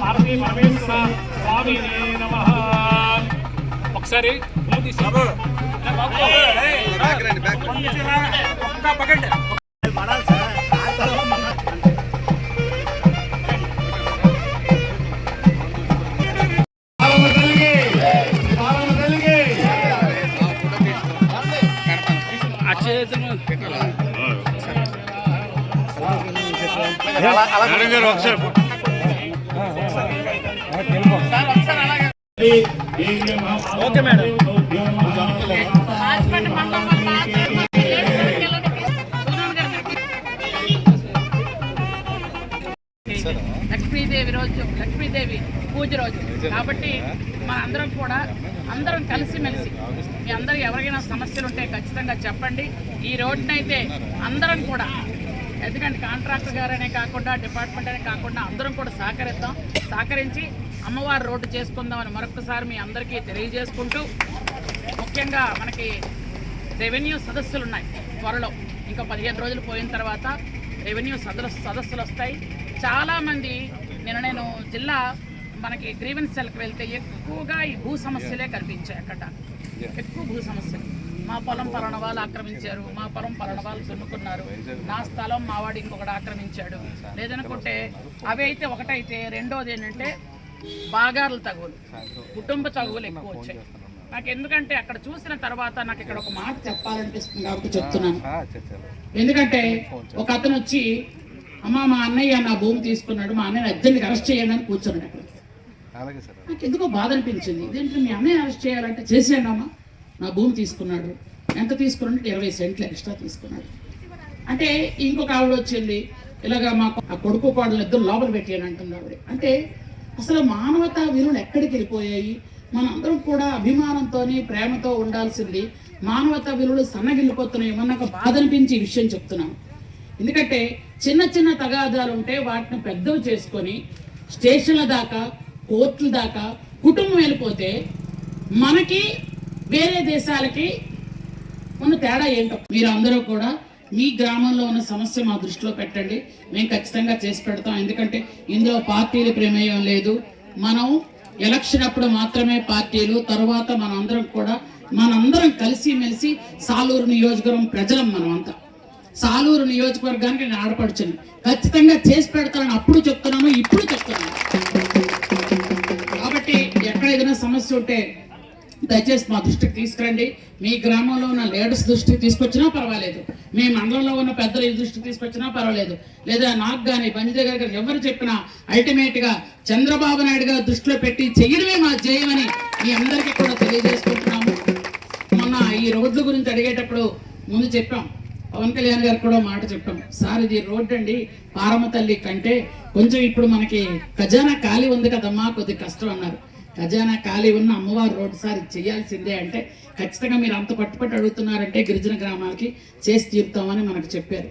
పార్వతీ పరమేశ్వర స్వామి నమ. ఒకసారి చేతులు ఓకే మేడం లక్ష్మీదేవి రోజు లక్ష్మీదేవి పూజ రోజు. కాబట్టి మన అందరం కూడా అందరం కలిసిమెలిసి మీ అందరికి ఎవరికైనా సమస్యలు ఉంటే ఖచ్చితంగా చెప్పండి. ఈ రోడ్డునైతే అందరం కూడా ఎందుకంటే కాంట్రాక్టర్ గారనే కాకుండా డిపార్ట్మెంట్ అనే కాకుండా అందరం కూడా సహకరిద్దాం. సహకరించి అమ్మవారి రోడ్డు చేసుకుందామని మరొకసారి మీ అందరికీ తెలియజేసుకుంటూ ముఖ్యంగా మనకి రెవెన్యూ సదస్సులు ఉన్నాయి త్వరలో. ఇంకా పదిహేను రోజులు పోయిన తర్వాత రెవెన్యూ సదస్సు సదస్సులు వస్తాయి. చాలామంది నిన్న నేను జిల్లా మనకి గ్రీవెన్స్ సెల్కి వెళ్తే ఎక్కువగా ఈ భూ సమస్యలే కనిపించాయి అక్కడ. ఎక్కువ భూ సమస్యలు. మా పొలం పలానా వాళ్ళు ఆక్రమించారు మా పొలం పలానా వాళ్ళు దున్నుకున్నారు. నా స్థలం మా వాడు ఇంకొకటి ఆక్రమించాడు. లేదనుకుంటే అవి అయితే ఒకటైతే రెండోది ఏంటంటే బాగారుల తగులు. కుటుంబ తగులు ఎక్కువ వచ్చాయి. నాకు ఎందుకంటే అక్కడ చూసిన తర్వాత నాకు ఇక్కడ ఒక మాట చెప్పాలనిపిస్తుంది కాబట్టి చెప్తున్నాను. ఎందుకంటే ఒక అతను వచ్చి అమ్మ మా అన్నయ్య నా భూమి తీసుకున్నాడు మా అన్నయ్య అర్జెంట్గా అరెస్ట్ చేయండి అని కూర్చున్నాడు అక్కడ. నాకు ఎందుకో బాధ అనిపించింది. ఇదేంటి మీ అన్నయ్య అరెస్ట్ చేయాలంటే చేసేయండి అమ్మా నా భూమి తీసుకున్నాడు. ఎంత తీసుకున్నాడు? ఇరవై సెంట్లు ఎక్స్ట్రా తీసుకున్నాడు. అంటే ఇంకొక ఆవిడ వచ్చింది. ఇలాగా మా ఆ కొడుకు కోడలు ఇద్దరు లోపల పెట్టాను అంటుంది ఆవిడ. అంటే అసలు మానవతా విలువలు ఎక్కడికి వెళ్ళిపోయాయి? మనందరం కూడా అభిమానంతో ప్రేమతో ఉండాల్సింది మానవతా విలువలు సన్నగిల్లిపోతున్నాయి ఏమన్నా ఒక బాధ అనిపించి ఈ విషయం చెప్తున్నాను ఎందుకంటే చిన్న చిన్న తగాదాలు ఉంటే వాటిని పెద్దవి చేసుకొని స్టేషన్ల దాకా కోర్టుల దాకా కుటుంబం వెళ్ళిపోతే మనకి వేరే దేశాలకి ఉన్న తేడా ఏంటో? మీరు అందరూ కూడా మీ గ్రామంలో ఉన్న సమస్య మా దృష్టిలో పెట్టండి. మేము ఖచ్చితంగా చేసి పెడతాం. ఎందుకంటే ఇందులో పార్టీల ప్రమేయం లేదు. మనం ఎలక్షన్ అప్పుడు మాత్రమే పార్టీలు తర్వాత మనందరం కూడా మనందరం కలిసి మెలిసి సాలూరు నియోజకవర్గం ప్రజలం మనమంతా. సాలూరు నియోజకవర్గానికి నేను ఆడపడుచుని ఖచ్చితంగా చేసి పెడతానని అప్పుడు చెప్తున్నాను ఇప్పుడు చెప్తున్నాను. కాబట్టి ఎక్కడ ఏదైనా సమస్య ఉంటే దయచేసి మా దృష్టికి తీసుకురండి. మీ గ్రామంలో ఉన్న లీడర్స్ దృష్టికి తీసుకొచ్చినా పర్వాలేదు. మీ మండలంలో ఉన్న పెద్దల దృష్టికి తీసుకొచ్చినా పర్వాలేదు. లేదా నాకు కానీ బండి దగ్గర కానీ ఎవరు చెప్పినా అల్టిమేట్గా చంద్రబాబు నాయుడు గారు దృష్టిలో పెట్టి చేయడమే మా జయమని మీ అందరికీ కూడా తెలియజేసుకుంటున్నాము. మొన్న ఈ రోడ్ల గురించి అడిగేటప్పుడు ముందు చెప్పాం. పవన్ కళ్యాణ్ గారు కూడా మాట చెప్పాం. సార్ ఇది రోడ్డు అండి. పారమ్మ తల్లి కంటే కొంచెం ఇప్పుడు మనకి ఖజానా ఖాళీ ఉంది కదమ్మా కొద్ది కష్టం అన్నారు. ఖజానా ఖాళీ ఉన్న అమ్మవారు రోడ్డు సార్ చేయాల్సిందే అంటే ఖచ్చితంగా మీరు అంత పట్టుపట్టు అడుగుతున్నారంటే గిరిజన గ్రామాలకి చేసి తీరుతామని మనకు చెప్పారు.